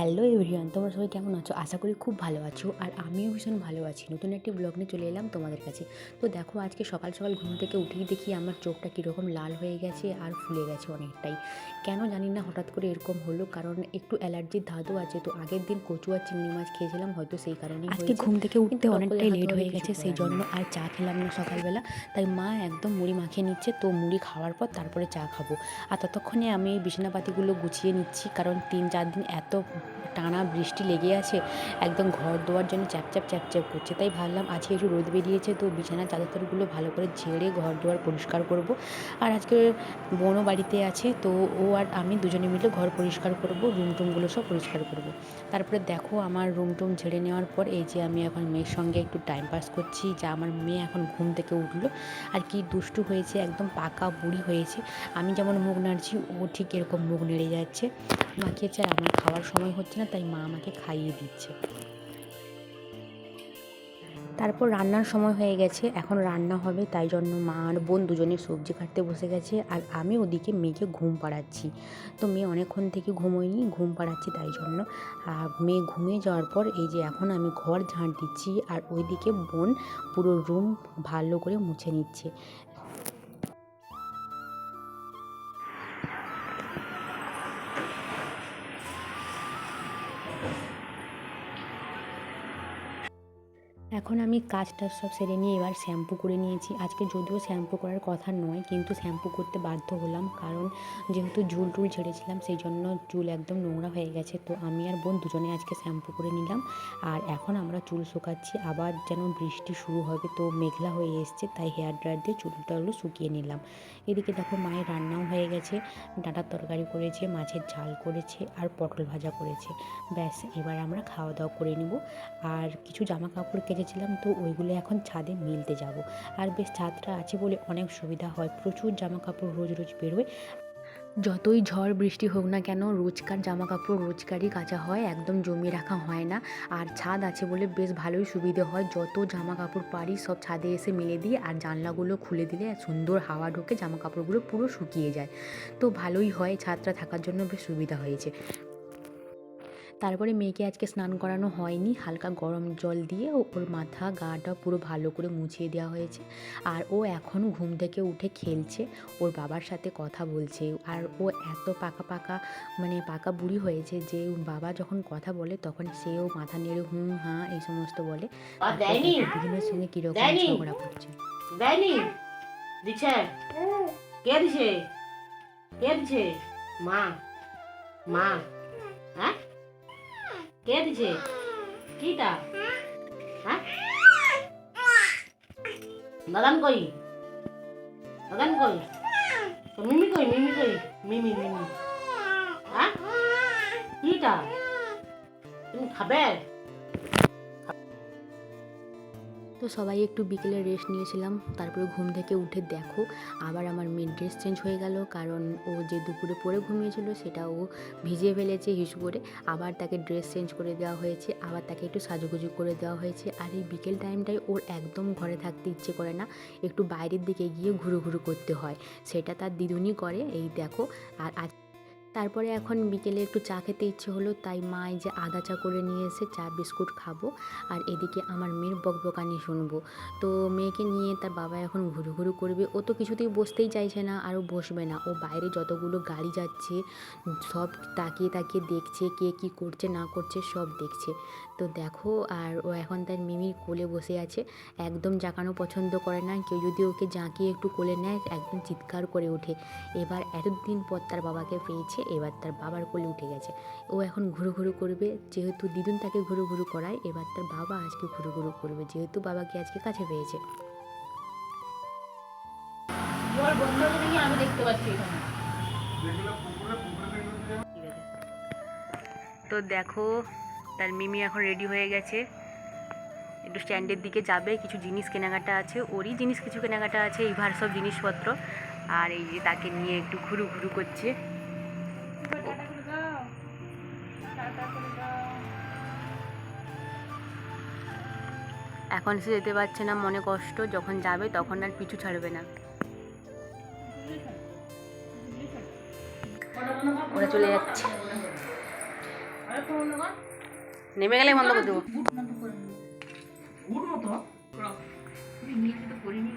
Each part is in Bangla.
হ্যালো এভরিওয়ান তোমরা সবাই কেমন আছো? আশা করি খুব ভালো আছো আর আমিও ভীষণ ভালো আছি। নতুন একটি ব্লগ নিয়ে চলে এলাম তোমাদের কাছে। তো দেখো আজকে সকাল সকাল ঘুম থেকে উঠেই দেখি আমার চোখটা কীরকম লাল হয়ে গেছে আর ফুলে গেছে অনেকটাই। কেন জানি না হঠাৎ করে এরকম হলো কারণ একটু অ্যালার্জির ধাতু আছে। তো আগের দিন কচু আর চিংড়ি মাছ খেয়েছিলাম হয়তো সেই কারণে আজকে ঘুম থেকে উঠতে অনেকটাই লেট হয়ে গেছে সেই জন্য আর চা খেলাম না সকালবেলা। তাই মা একদম মুড়ি মাখিয়ে নিচ্ছে তো মুড়ি খাওয়ার পর তারপরে চা খাব। আর ততক্ষণে আমি এই বিছানাপাতিগুলো গুছিয়ে নিচ্ছি কারণ তিন চার দিন এত টানা বৃষ্টি লেগে আছে, একদম ঘর দোয়ার জন্য চ্যাপচ্যাপ চ্যাপচ্যাপ করছে। তাই ভাবলাম আজকে একটু রোদ বেরিয়েছে, তো বিছানা চাদরগুলো ভালো করে ঝেড়ে ঘর দুয়ার পরিষ্কার করব। আর আজকে বোনও বাড়িতে আছে, তো ও আর আমি দুজনে মিলে ঘর পরিষ্কার করব রুম টুমগুলো সব পরিষ্কার করব। তারপরে দেখো আমার রুম টুম ঝেড়ে নেওয়ার পর, এই যে আমি এখন মেয়ের সঙ্গে একটু টাইম পাস করছি, যা আমার মেয়ে এখন ঘুম থেকে উঠল। আর কি দুষ্টু হয়েছে, একদম পাকা বুড়ি হয়েছে। আমি যেমন মুখ নাড়ছি, ও ঠিক এরকম মুখ নেড়ে যাচ্ছে। মাখিয়েছে আর আমার খাওয়ার সময় হচ্ছে না, তাই মা আমাকে খাইয়ে দিচ্ছে। তারপর রান্নার সময় হয়ে গেছে, এখন রান্না হবে, তাই জন্য মা আর বোন দুজনে সবজি কাটতে বসে গেছে, আর আমি ওদিকে মেয়েকে ঘুম পাড়াচ্ছি। তো মেয়ে অনেকক্ষণ থেকে ঘুমোয়নি, ঘুম পাড়াচ্ছি তাই জন্য। আর মেয়ে ঘুমিয়ে যাওয়ার পর এই যে এখন আমি ঘর ঝাঁট দিচ্ছি, আর ওইদিকে বোন পুরো রুম ভালো করে মুছে নিচ্ছে। এখন আমি কাজটা সব সেরে নিয়ে এবার শ্যাম্পু করে নিয়েছি। আজকে যদিও শ্যাম্পু করার কথা নয়, কিন্তু শ্যাম্পু করতে বাধ্য হলাম। কারণ যেহেতু ঝুল টুল ছেড়েছিলাম সেই জন্য চুল একদম নোংরা হয়ে গেছে। তো আমি আর বোন দুজনে আজকে শ্যাম্পু করে নিলাম। আর এখন আমরা চুল শুকাচ্ছি। আবার যেন বৃষ্টি শুরু হবে, তো মেঘলা হয়ে এসছে, তাই হেয়ার ড্রায়ার দিয়ে চুলটা হলো শুকিয়ে নিলাম। এদিকে দেখো মায়ের রান্নাও হয়ে গেছে। ডাঁটার তরকারি করেছে, মাছের ঝাল করেছে, আর পটল ভাজা করেছে। ব্যাস, এবার আমরা খাওয়া দাওয়া করে নিব। আর কিছু জামা কাপড় কেচেছিলাম তো ওইগুলো এখন ছাদে মিলতে যাব। আর বেশ ছাদটা আছে বলে অনেক সুবিধা হয়। প্রচুর জামা কাপড় রোজ রোজ বেরোয়। যতই ঝড় বৃষ্টি হোক না কেন, রোজকার জামা কাপড় রোজকারই কাঁচা হয়, একদম জমিয়ে রাখা হয় না। আর ছাদ আছে বলে বেশ ভালোই সুবিধে হয়। যত জামা কাপড় পারি সব ছাদে এসে মেলে দিই আর জানলাগুলো খুলে দিলে সুন্দর হাওয়া ঢোকে জামা কাপড়গুলো পুরো শুকিয়ে যায়। তো ভালোই হয় ছাদটা থাকার জন্য, বেশ সুবিধা হয়েছে। তারপরে মেয়েকে আজকে স্নান করানো হয়নি হালকা গরম জল দিয়ে ওর মাথা গাটা পুরো ভালো করে মুছিয়ে দেওয়া হয়েছে। আর ও এখন ঘুম থেকে উঠে খেলছে ওর বাবার সাথে কথা বলছে। আর ও এত পাকা পাকা মানে পাকা বুড়ি হয়েছে যে ওর বাবা যখন কথা বলে তখন সেও মাথা নেড়ে হুম হাঁ এই সমস্ত বলে। দিদিনের সঙ্গে কীরকম ঝগড়া করছে। দেয়নি? কে দিছে? কে দিছে? মা? মা? হ্যাঁ? কে দিছে? কিটা? হ্যাঁ দাদান কই? দাদান কই? মিমি কই? মিমি কই? মিমি মিমি। হ্যাঁ কিটা? তুমি খাবে? তো সবাই একটু বিকেলে রেস্ট নিয়েছিলাম, তারপরে ঘুম থেকে উঠে দেখো, আবার আমার মেয়ের ড্রেস চেঞ্জ হয়ে গেল, কারণ ও যে দুপুরে পরে ঘুমিয়েছিল সেটা ও ভিজিয়ে ফেলেছে হিসু করে, আবার তাকে ড্রেস চেঞ্জ করে দেওয়া হয়েছে, আবার তাকে একটু সাজুগুজু করে দেওয়া হয়েছে, আর এই বিকেল টাইমটায় ওর একদম ঘরে থাকতে ইচ্ছে করে না, একটু বাইরের দিকে গিয়ে ঘুরু ঘুরু করতে হয়, সেটা তার দিদুনি করে, এই দেখো, আর আজ তারপরে এখন বিকেলে একটু চা খেতে ইচ্ছে হলো, তাই মা এই যে আদা চা করে নিয়ে এসে চা, বিস্কুট খাব আর এদিকে আমার মেয়ের বকবকানি শুনব। তো মেয়েকে নিয়ে তার বাবা এখন ঘুরু ঘুরু করবে, ও তো কিছুতেই বসতেই চাইছে না, আরও বসবে না। ও বাইরে যতগুলো গাড়ি যাচ্ছে, সব তাকিয়ে তাকিয়ে দেখছে কে কি করছে, না করছে, সব দেখছে। তো দেখো, আর ও এখন তার মিমির কোলে বসে আছে, একদম জাঁকানো পছন্দ করে না, কেউ যদি ওকে জাঁকিয়ে একটু কোলে নেয়, একদম চিৎকার করে ওঠে। এবার এতদিন পর তার বাবাকে পেয়েছে এবার তার বাবার কোলে উঠে গেছে। ও এখন ঘুরু ঘুরু করবে যেহেতু দিদুন তাকে ঘুরু ঘুরু করায় এবার তার বাবা আজকে ঘুরু ঘুরু করবে যেহেতু বাবাকে আজকে কাছে পেয়েছে। আমি দেখতে পাচ্ছি তো দেখো তার মিমি এখন রেডি হয়ে গেছে। একটু স্ট্যান্ডের দিকে যাবে কিছু জিনিস কেনাকাটা আছে ওরই জিনিস কিছু কেনাকাটা আছে এইবার সব জিনিসপত্র। আর এই যে তাকে নিয়ে একটু ঘুরু ঘুরু করছে। এখন সে যেতে পারছে না, মনে কষ্ট, যখন যাবে তখন আর পিছু ছাড়বে না। ওরা চলে যাচ্ছে। নেমে গেলে বন্ধ করে দেবো। করিনি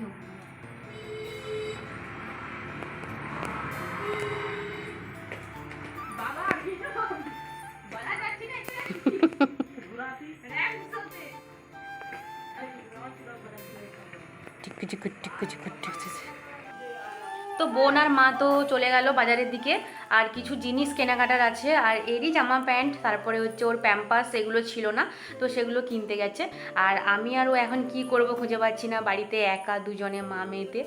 তো বোন আর মা তো চলে গেল বাজারের দিকে আর কিছু জিনিস কেনাকাটার আছে। আর এরই জামা প্যান্ট, তারপরে হচ্ছে ওর প্যাম্পাস, এগুলো ছিল না, তো সেগুলো কিনতে গেছে। আর আমি আর ও এখন কি করব খুঁজে পাচ্ছি না, বাড়িতে একা দুজনে মা মেয়েতে।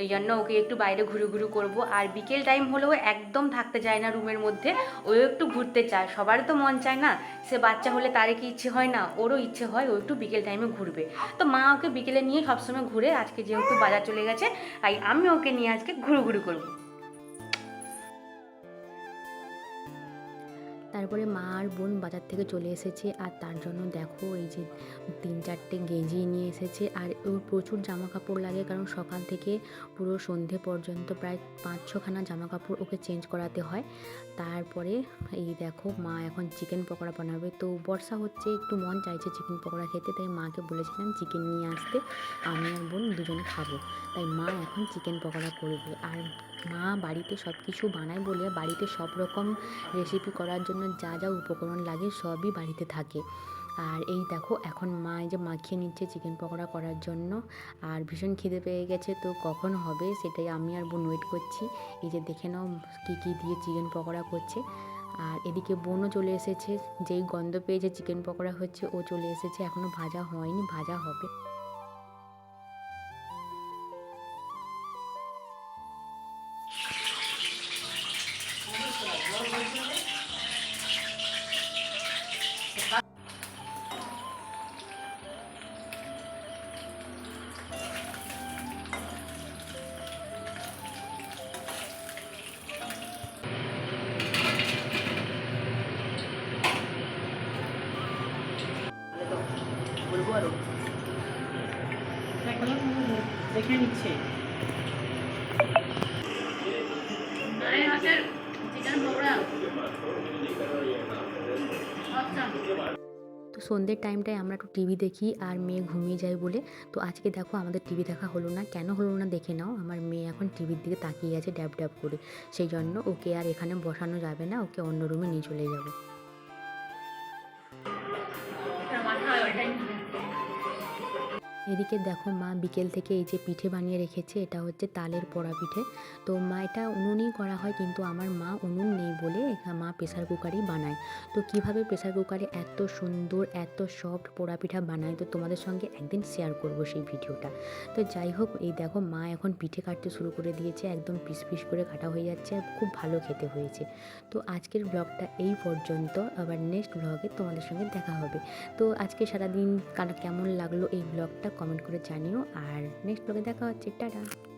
ওই জন্য ওকে একটু বাইরে ঘুরু ঘুরু করব। আর বিকেল টাইম হলেও একদম থাকতে চায় না রুমের মধ্যে। ও একটু ঘুরতে চায়, সবারই তো মন চায় না। সে বাচ্চা হলে তার কি ইচ্ছে হয় না, ওরও ইচ্ছে হয় ও একটু বিকেল টাইমে ঘুরবে। তো মা ওকে বিকেলে নিয়ে সবসময় ঘুরে আজকে যেহেতু বাজার চলে গেছে, তাই আমি ওকে নিয়ে আজকে ঘুরু ঘুরু করব। তারপরে মা আর বোন বাজার থেকে চলে এসেছে আর তার জন্য দেখো এই যে তিন চারটে গেঞ্জি নিয়ে এসেছে আর ওর প্রচুর জামা কাপড় লাগে কারণ সকাল থেকে পুরো সন্ধে পর্যন্ত প্রায় পাঁচ ছখানা জামা কাপড় ওকে চেঞ্জ করাতে হয়। তারপরে এই দেখো মা এখন চিকেন পকোড়া বানাবে। তো বর্ষা হচ্ছে, একটু মন চাইছে চিকেন পকোড়া খেতে, তাই মাকে বলেছিলাম চিকেন নিয়ে আসতে। আমি আর বোন দুজনে খাব। তাই মা এখন চিকেন পকোড়া করবে। আর মা বাড়িতে সব কিছু বানায় বলে বাড়িতে সব রকম রেসিপি করার জন্য যা যা উপকরণ লাগে সবই বাড়িতে থাকে। আর এই দেখো, এখন মা এই যে মাখিয়ে নিচ্ছে চিকেন পকোড়া করার জন্য। আর ভীষণ খিদে পেয়ে গেছে, তো কখন হবে সেটাই আমি আর বোন ওয়েট করছি। এই যে দেখে নাও কী কী দিয়ে চিকেন পকোড়া করছে। আর এদিকে বোনও চলে এসেছে, যেই গন্ধ পেয়ে যে চিকেন পকোড়া হচ্ছে, ও চলে এসেছে এখনও ভাজা হয়নি, ভাজা হবে। দেখে নিচ্ছে আরে হাতের চিকেন পকোড়া আচ্ছা তো সন্ধ্যের টাইমটায় আমরা একটু টিভি দেখি আর মেয়ে ঘুমিয়ে যায় বলে। তো আজকে দেখো আমাদের টিভি দেখা হলো না। কেন হলো না দেখে নাও। আমার মেয়ে এখন টিভির দিকে তাকিয়ে আছে ড্যাব ড্যাব করে। সেই জন্য ওকে আর এখানে বসানো যাবে না। ওকে অন্য রুমে নিয়ে চলে যাব। এদিকে দেখো মা বিকেল থেকে এই যে পিঠে বানিয়ে রেখেছে, এটা হচ্ছে তালের পোড়া পিঠে। তো মা এটা উনুনেই করা হয়, কিন্তু আমার মা উনুন নেই বলে মা প্রেসার কুকারেই বানায়। তো কীভাবে প্রেসার কুকারে এত সুন্দর, এত সফট পোড়া পিঠা বানায়, তো তোমাদের সঙ্গে একদিন শেয়ার করব সেই ভিডিওটা। তো যাই হোক, এই দেখো মা এখন পিঠে কাটতে শুরু করে দিয়েছে, একদম পিস পিস করে কাটা হয়ে যাচ্ছে, আর খুব ভালো খেতে হয়েছে। তো আজকের ব্লগটা এই পর্যন্ত, আবার নেক্সট ব্লগে তোমাদের সঙ্গে দেখা হবে। তো আজকে সারাদিন কার কেমন লাগল এই ব্লগটা কমেন্ট করে জানিও। আর নেক্সট ব্লগে দেখা হচ্ছে। টাটা।